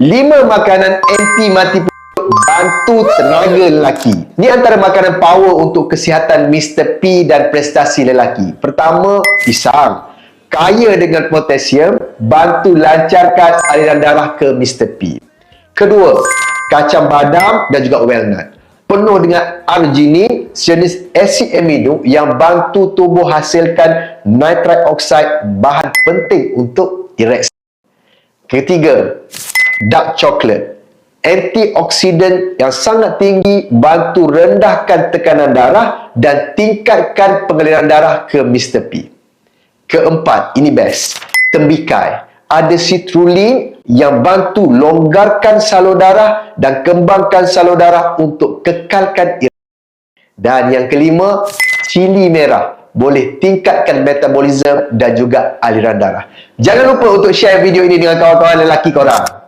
5 makanan anti mati perut bantu tenaga lelaki. Ni antara makanan power untuk kesihatan Mr. P dan prestasi lelaki. Pertama, pisang. Kaya dengan potasium, bantu lancarkan aliran darah ke Mr. P. Kedua, kacang badam dan juga walnut. Penuh dengan arginin, sejenis asid amino yang bantu tubuh hasilkan nitrite oxide, bahan penting untuk ereksi. Ketiga, dark chocolate. Antioksidan yang sangat tinggi bantu rendahkan tekanan darah dan tingkatkan pengaliran darah ke Mr. P. Keempat, ini best. Tembikai. Ada citrulline yang bantu longgarkan salur darah dan kembangkan salur darah untuk kekalkan Dan yang kelima, cili merah boleh tingkatkan metabolisme dan juga aliran darah. Jangan lupa untuk share video ini dengan kawan-kawan lelaki korang.